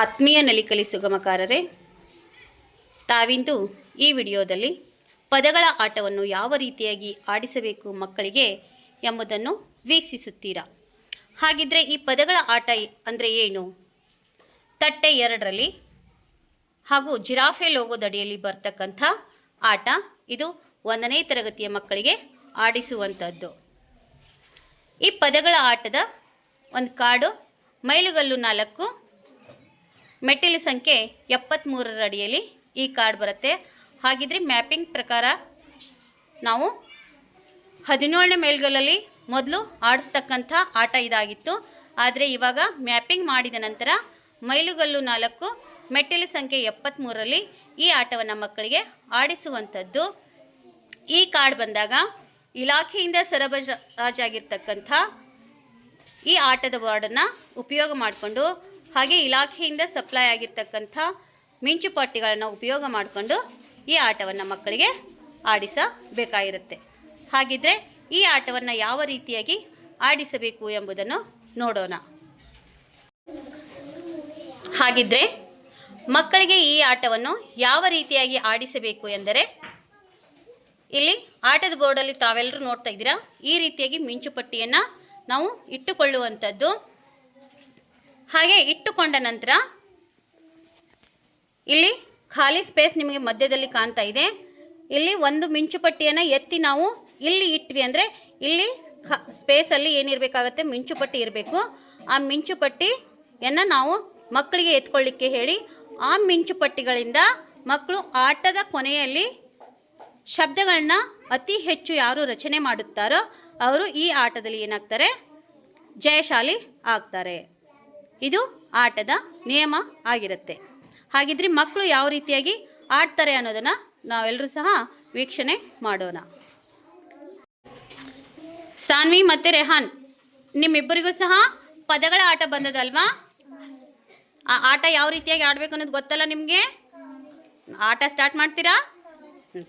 ಆತ್ಮೀಯ ನಲಿಕಲಿ ಸುಗಮಕಾರರೇ, ತಾವಿಂದು ಈ ವಿಡಿಯೋದಲ್ಲಿ ಪದಗಳ ಆಟವನ್ನು ಯಾವ ರೀತಿಯಾಗಿ ಆಡಿಸಬೇಕು ಮಕ್ಕಳಿಗೆ ಎಂಬುದನ್ನು ವೀಕ್ಷಿಸುತ್ತೀರಾ. ಹಾಗಿದ್ರೆ ಈ ಪದಗಳ ಆಟ ಅಂದರೆ ಏನು? ತಟ್ಟೆ ಎರಡರಲ್ಲಿ ಹಾಗೂ ಜಿರಾಫೆ ಲೋಗೋದಡಿಯಲ್ಲಿ ಬರ್ತಕ್ಕಂಥ ಆಟ ಇದು ಒಂದನೇ ತರಗತಿಯ ಮಕ್ಕಳಿಗೆ ಆಡಿಸುವಂಥದ್ದು. ಈ ಪದಗಳ ಆಟದ ಒಂದು ಕಾಡು ಮೈಲುಗಲ್ಲು ನಾಲ್ಕು ಮೆಟ್ಟಿಲು ಸಂಖ್ಯೆ ಎಪ್ಪತ್ತ್ಮೂರರ ಅಡಿಯಲ್ಲಿ ಈ ಕಾರ್ಡ್ ಬರುತ್ತೆ. ಹಾಗಿದ್ರೆ ಮ್ಯಾಪಿಂಗ್ ಪ್ರಕಾರ ನಾವು ಹದಿನೇಳನೇ ಮೇಲ್ಗಲಲ್ಲಿ ಮೊದಲು ಆಡಿಸ್ತಕ್ಕಂಥ ಆಟ ಇದಾಗಿತ್ತು. ಆದರೆ ಇವಾಗ ಮ್ಯಾಪಿಂಗ್ ಮಾಡಿದ ನಂತರ ಮೈಲುಗಲ್ಲು ನಾಲ್ಕು, ಮೆಟ್ಟಿಲು ಸಂಖ್ಯೆ ಎಪ್ಪತ್ತ್ಮೂರರಲ್ಲಿ ಈ ಆಟವನ್ನು ಮಕ್ಕಳಿಗೆ ಆಡಿಸುವಂಥದ್ದು. ಈ ಕಾರ್ಡ್ ಬಂದಾಗ ಇಲಾಖೆಯಿಂದ ಸರಬರಾಜಾಗಿರ್ತಕ್ಕಂಥ ಈ ಆಟದ ವಾರ್ಡನ್ನು ಉಪಯೋಗ ಮಾಡಿಕೊಂಡು ಹಾಗೆ ಇಲಾಖೆಯಿಂದ ಸಪ್ಲೈ ಆಗಿರ್ತಕ್ಕಂಥ ಮಿಂಚುಪಟ್ಟಿಗಳನ್ನು ಉಪಯೋಗ ಮಾಡಿಕೊಂಡು ಈ ಆಟವನ್ನು ಮಕ್ಕಳಿಗೆ ಆಡಿಸಬೇಕಾಗಿರುತ್ತೆ. ಹಾಗಿದ್ರೆ ಈ ಆಟವನ್ನು ಯಾವ ರೀತಿಯಾಗಿ ಆಡಿಸಬೇಕು ಎಂಬುದನ್ನು ನೋಡೋಣ. ಹಾಗಿದ್ರೆ ಮಕ್ಕಳಿಗೆ ಈ ಆಟವನ್ನು ಯಾವ ರೀತಿಯಾಗಿ ಆಡಿಸಬೇಕು ಎಂದರೆ, ಇಲ್ಲಿ ಆಟದ ಬೋರ್ಡಲ್ಲಿ ತಾವೆಲ್ಲರೂ ನೋಡ್ತಾ ಇದ್ದೀರಾ, ಈ ರೀತಿಯಾಗಿ ಮಿಂಚುಪಟ್ಟಿಯನ್ನು ನಾವು ಇಟ್ಟುಕೊಳ್ಳುವಂಥದ್ದು ಹಾಗೆ ಇಟ್ಟುಕೊಂಡ ನಂತರ ಇಲ್ಲಿ ಖಾಲಿ ಸ್ಪೇಸ್ ನಿಮಗೆ ಮಧ್ಯದಲ್ಲಿ ಕಾಣ್ತಾ ಇದೆ. ಇಲ್ಲಿ ಒಂದು ಮಿಂಚುಪಟ್ಟಿಯನ್ನು ಎತ್ತಿ ನಾವು ಇಲ್ಲಿ ಇಟ್ವಿ ಅಂದರೆ ಇಲ್ಲಿ ಖ ಸ್ಪೇಸಲ್ಲಿ ಏನಿರಬೇಕಾಗತ್ತೆ ಮಿಂಚುಪಟ್ಟಿ ಇರಬೇಕು. ಆ ಮಿಂಚುಪಟ್ಟಿಯನ್ನು ನಾವು ಮಕ್ಕಳಿಗೆ ಎತ್ಕೊಳ್ಳಿಕ್ಕೆ ಹೇಳಿ ಆ ಮಿಂಚುಪಟ್ಟಿಗಳಿಂದ ಮಕ್ಕಳು ಆಟದ ಕೊನೆಯಲ್ಲಿ ಶಬ್ದಗಳನ್ನ ಅತಿ ಹೆಚ್ಚು ಯಾರು ರಚನೆ ಮಾಡುತ್ತಾರೋ ಅವರು ಈ ಆಟದಲ್ಲಿ ಏನಾಗ್ತಾರೆ? ಜಯಶಾಲಿ ಆಗ್ತಾರೆ. ಇದು ಆಟದ ನಿಯಮ ಆಗಿರುತ್ತೆ. ಹಾಗಿದ್ರೆ ಮಕ್ಕಳು ಯಾವ ರೀತಿಯಾಗಿ ಆಡ್ತಾರೆ ಅನ್ನೋದನ್ನು ನಾವೆಲ್ಲರೂ ಸಹ ವೀಕ್ಷಣೆ ಮಾಡೋಣ. ಸಾನ್ವಿ ಮತ್ತು ರೆಹಾನ್, ನಿಮ್ಮಿಬ್ಬರಿಗೂ ಸಹ ಪದಗಳ ಆಟ ಬಂದದಲ್ವಾ? ಆ ಆಟ ಯಾವ ರೀತಿಯಾಗಿ ಆಡಬೇಕು ಅನ್ನೋದು ಗೊತ್ತಲ್ಲ ನಿಮಗೆ? ಆಟ ಸ್ಟಾರ್ಟ್ ಮಾಡ್ತೀರಾ?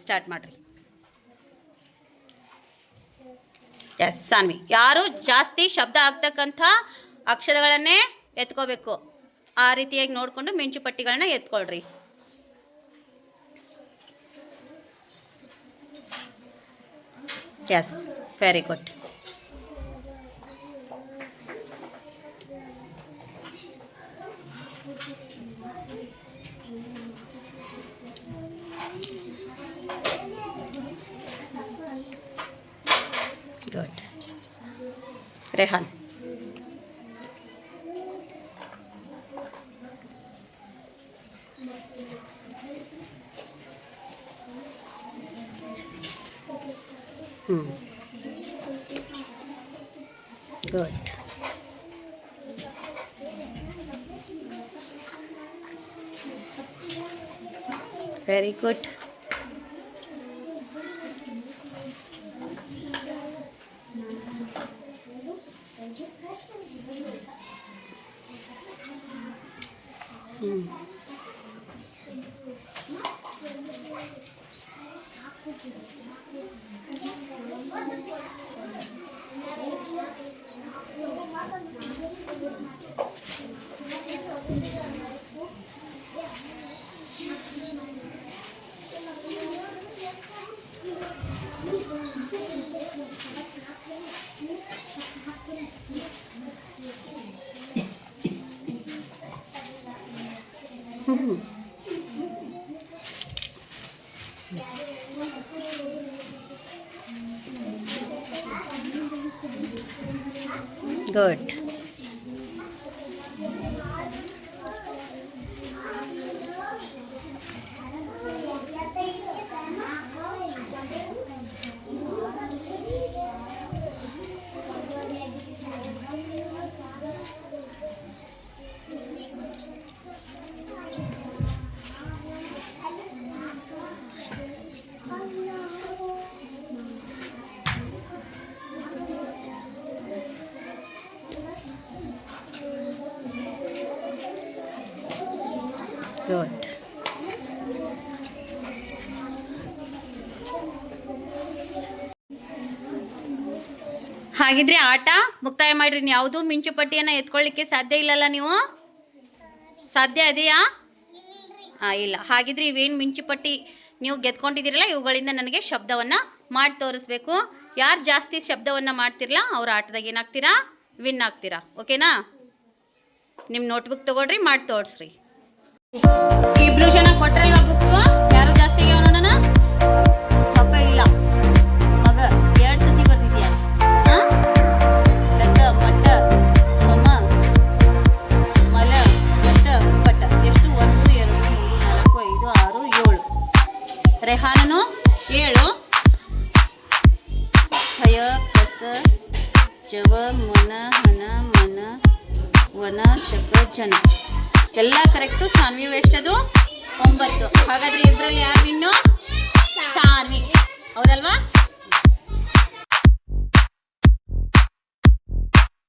ಸ್ಟಾರ್ಟ್ ಮಾಡಿರಿ. ಎಸ್ ಸಾನ್ವಿ. ಯಾರು ಜಾಸ್ತಿ ಶಬ್ದ ಆಗ್ತಕ್ಕಂಥ ಅಕ್ಷರಗಳನ್ನೇ ಎತ್ಕೋಬೇಕು ಆ ರೀತಿಯಾಗಿ ನೋಡಿಕೊಂಡು ಮಿಂಚುಪಟ್ಟಿಗಳನ್ನ ಎತ್ಕೊಳ್ರಿ yes very good good Rehan ಹ್ಞೂ good very good good good ಹಾಗಿದ್ರೆ ಆಟ ಮುಕ್ತಾಯ ಮಾಡ್ರಿ. ಮಿಂಚು ಪಟ್ಟಿಯನ್ನ ಎತ್ಕೊಳ್ಳಿಕ್ಕೆ ಸಾಧ್ಯ ಇಲ್ಲಲ್ಲ ನೀವು? ಸಾಧ್ಯ ಇದೆಯಾ? ಹಾಂ ಇಲ್ಲ. ಹಾಗಿದ್ರೆ ಇವೇನು ಮಿಂಚುಪಟ್ಟಿ ನೀವು ಗೆದ್ಕೊಂಡಿದ್ದೀರಲ್ಲ, ಇವುಗಳಿಂದ ನನಗೆ ಶಬ್ದವನ್ನು ಮಾಡಿ ತೋರಿಸ್ಬೇಕು. ಯಾರು ಜಾಸ್ತಿ ಶಬ್ದವನ್ನು ಮಾಡ್ತಿರಲ್ಲ ಅವ್ರ ಆಟದಾಗ ಏನಾಗ್ತೀರಾ? ವಿನ್ ಆಗ್ತೀರಾ. ಓಕೆನಾ? ನಿಮ್ಮ ನೋಟ್ಬುಕ್ ತಗೊಳ್ರಿ, ಮಾಡಿ ತೋರಿಸ್ರಿ. ಇಬ್ರು ಜನ ಕೊಟ್ರಲ್ವಾ ಬುಕ್ ಯಾರು ಜಾಸ್ತಿ ನೋಡೋಣ? ಪಾಪ ಇಲ್ಲ. ಮಗ, ಎರಡು ಸತಿ ಬರ್ತಿದ್ಯಾ ಲತ ಮಟ್ಟ ಮಲ ಲತ ಪಟ್ಟ. ಎಷ್ಟು? ಒಂದು, ಎರಡು ನಾಲ್ಕು, ಐದು, ಆರು, ಏಳು. ರೆಹಾನನು, ಏಳು. ಹಯ ಕಸ, ಜವ, ಮನ, ಹನ, ಮನ, ವನ, ಶಕ, ಜನ. ಎಲ್ಲ ಕರೆಕ್ಟು ಸಾನ್ವಿ ಎಷ್ಟದು ಒಂಬತ್ತು. ಹಾಗಾದ್ರೆ ಇಬ್ಬರಲ್ಲಿ ಯಾರು ಇನ್ನು ಸಾನ್ವಿ. ಹೌದಲ್ವಾ?